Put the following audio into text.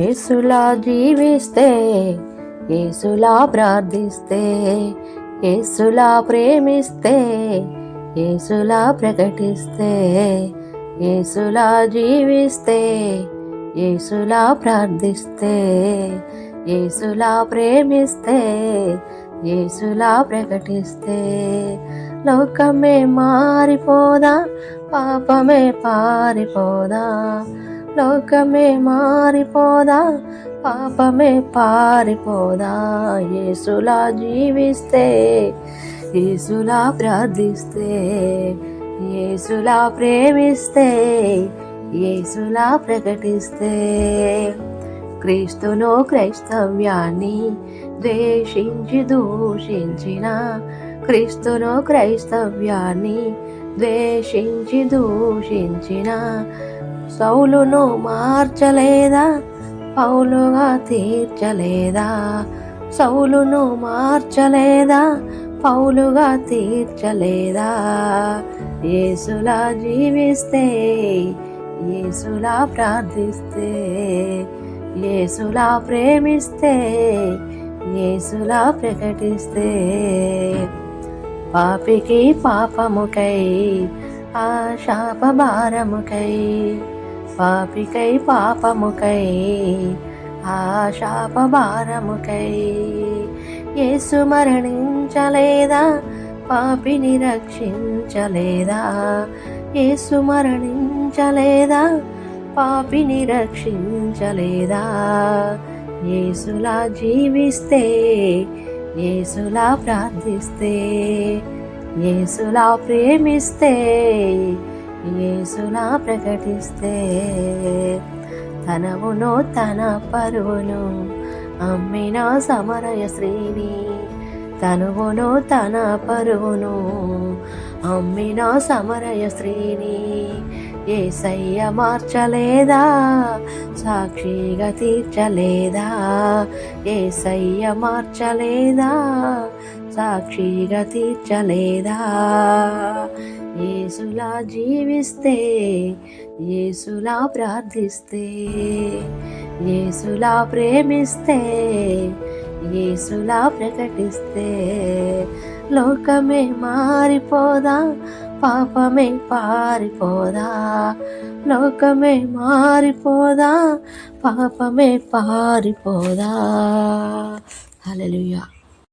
యేసులా జీవిస్తే యేసులా ప్రార్థిస్తే యేసులా ప్రేమిస్తే యేసులా ప్రకటిస్తే యేసులా జీవిస్తే యేసులా ప్రార్థిస్తే యేసులా ప్రేమిస్తే యేసులా ప్రకటిస్తే. లోకమే మారిపోదా పాపమే పారిపోదా లోకమే మారిపోదా పాపమే పారిపోదా. యేసులా జీవిస్తే యేసులా ప్రార్థిస్తే యేసులా ప్రేమిస్తే యేసులా ప్రకటిస్తే. క్రీస్తును క్రైస్తవ్యాన్ని ద్వేషించి దూషించిన క్రీస్తును క్రైస్తవ్యాన్ని ద్వేషించి దూషించిన సౌలును మార్చలేదా? పౌలుగా తీర్చలేదా? సౌలును మార్చలేదా? పౌలుగా తీర్చలేదా? యేసులా జీవిస్తే యేసులా ప్రార్థిస్తే యేసులా ప్రేమిస్తే యేసులా ప్రకటిస్తే. పాపికి పాపముకై ఆ శాపభారముకై పాపికై పాపముకై ఆ శాపభారముకై. యేసు మరణించలేదా? పాపిని రక్షించలేదా? యేసు మరణించలేదా? పాపిని రక్షించలేదా? యేసులా జీవిస్తే యేసులా ప్రార్థిస్తే యేసులా ప్రేమిస్తే యేసులా ప్రకటిస్తే తనవును తన పరువును అమ్మిన సమరయ శ్రీని తనువును తన పరువును అమ్మిన సమరయ శ్రీని ఏసయ్య మార్చలేదా? సాక్షిగా తీర్చలేదా? ఏసయ్య మార్చలేదా? సాక్షిగా తీర్చలేదా? యేసులా జీవిస్తే యేసులా ప్రార్థిస్తే యేసులా ప్రేమిస్తే యేసులా ప్రకటిస్తే. లోకమే మారిపోదా పాపమే పారిపోదా? లోకమే మారిపోదా పాపమే పారిపోదా? హల్లెలూయా.